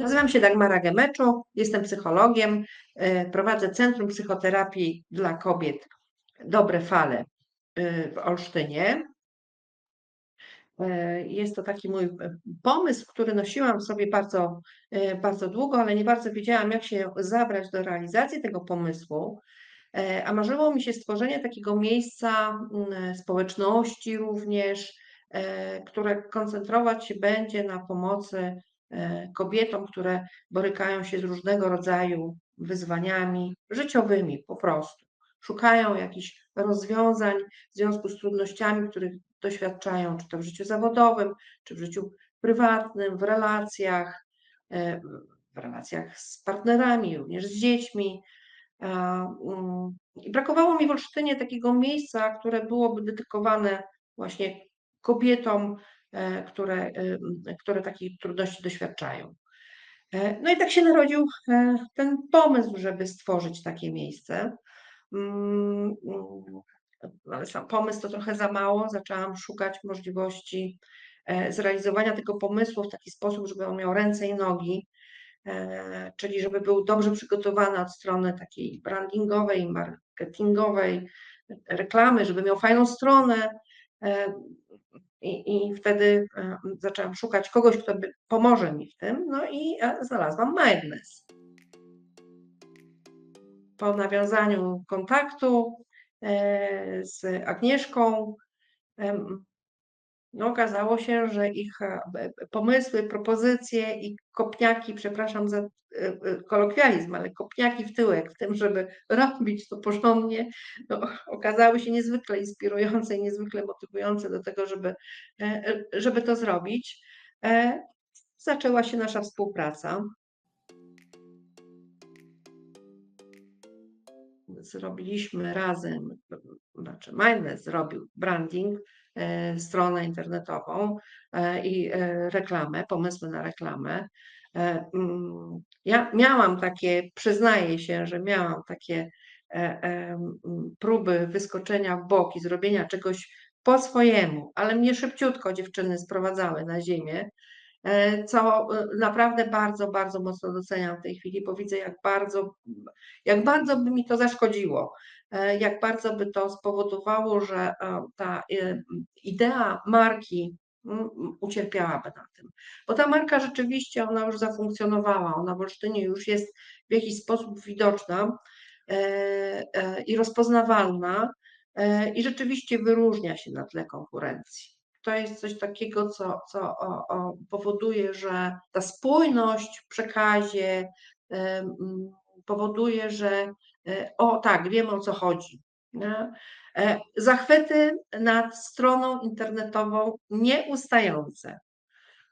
Nazywam się Dagmara Gemeczu, jestem psychologiem, e, prowadzę Centrum Psychoterapii dla Kobiet Dobre Fale e, w Olsztynie. E, jest to taki mój pomysł, który nosiłam sobie bardzo, bardzo długo, ale nie bardzo wiedziałam, jak się zabrać do realizacji tego pomysłu. A marzyło mi się stworzenie takiego miejsca społeczności również, które koncentrować się będzie na pomocy kobietom, które borykają się z różnego rodzaju wyzwaniami życiowymi po prostu. Szukają jakichś rozwiązań w związku z trudnościami, których doświadczają, czy to w życiu zawodowym, czy w życiu prywatnym, w relacjach, e, w relacjach z partnerami, również z dziećmi. Mm, I brakowało mi w Olsztynie takiego miejsca, które byłoby dedykowane właśnie kobietom, E, które, e, które takich trudności doświadczają. E, no i tak się narodził ten pomysł, żeby stworzyć takie miejsce. Mm, ale sam pomysł to trochę za mało. Zaczęłam szukać możliwości zrealizowania tego pomysłu w taki sposób, żeby on miał ręce i nogi, czyli żeby był dobrze przygotowany od strony takiej brandingowej, marketingowej, reklamy, żeby miał fajną stronę, i, I wtedy e, zaczęłam szukać kogoś, kto pomoże mi w tym, no i e, znalazłam Mindness. Po nawiązaniu kontaktu e, z Agnieszką, no okazało się, że ich pomysły, propozycje i kopniaki, przepraszam za kolokwializm, ale kopniaki w tyłek w tym, żeby robić to porządnie, no, okazały się niezwykle inspirujące i niezwykle motywujące do tego, żeby, e, e, żeby to zrobić. E, zaczęła się nasza współpraca. Zrobiliśmy razem, znaczy Mindness zrobił branding, stronę internetową i reklamę, pomysły na reklamę. E, mm, ja miałam takie, przyznaję się, że miałam takie e, próby wyskoczenia w bok i zrobienia czegoś po swojemu, ale mnie szybciutko dziewczyny sprowadzały na ziemię, e, co naprawdę bardzo, bardzo mocno doceniam w tej chwili, bo widzę, jak bardzo, jak bardzo by mi to zaszkodziło, jak bardzo by to spowodowało, że ta idea marki ucierpiałaby na tym. Bo ta marka rzeczywiście, ona już zafunkcjonowała, ona w Olsztynie już jest w jakiś sposób widoczna e, e, i rozpoznawalna e, i rzeczywiście wyróżnia się na tle konkurencji. To jest coś takiego, co, co o, o powoduje, że ta spójność w przekazie powoduje, że o tak, wiemy o co chodzi. Nie? E, zachwyty nad stroną internetową nieustające.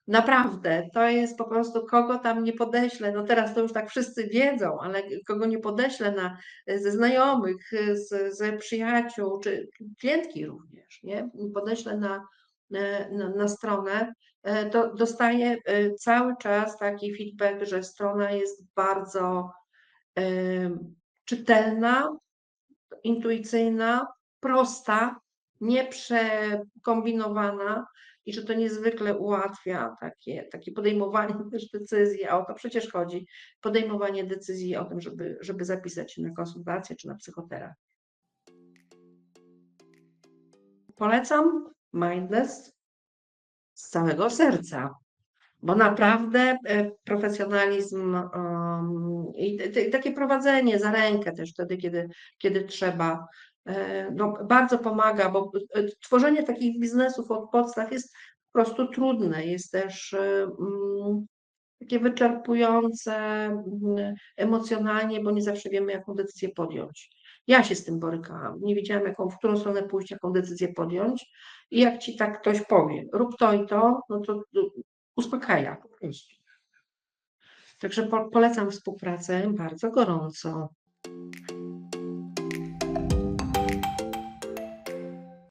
Naprawdę, to jest po prostu, kogo tam nie podeślę, no teraz to już tak wszyscy wiedzą, ale kogo nie podeślę na, ze znajomych, ze przyjaciół, czy klientki również, nie? Podeślę na, na, na stronę, e, to dostaję e, cały czas taki feedback, że strona jest bardzo czytelna, intuicyjna, prosta, nieprzekombinowana i że to niezwykle ułatwia takie, takie podejmowanie też decyzji, a o to przecież chodzi, podejmowanie decyzji o tym, żeby, żeby zapisać się na konsultację czy na psychoterapię. Polecam Mindless z całego serca, bo naprawdę e, profesjonalizm um, i takie prowadzenie za rękę też wtedy, kiedy, kiedy trzeba, E, no, bardzo pomaga, bo e, tworzenie takich biznesów od podstaw jest po prostu trudne, jest też mm, takie wyczerpujące mm, emocjonalnie, bo nie zawsze wiemy, jaką decyzję podjąć. Ja się z tym borykałam. Nie wiedziałam, jaką, w którą stronę pójść, jaką decyzję podjąć. I jak ci tak ktoś powie, rób to i to, no to uspokaja po prostu. Także polecam współpracę bardzo gorąco.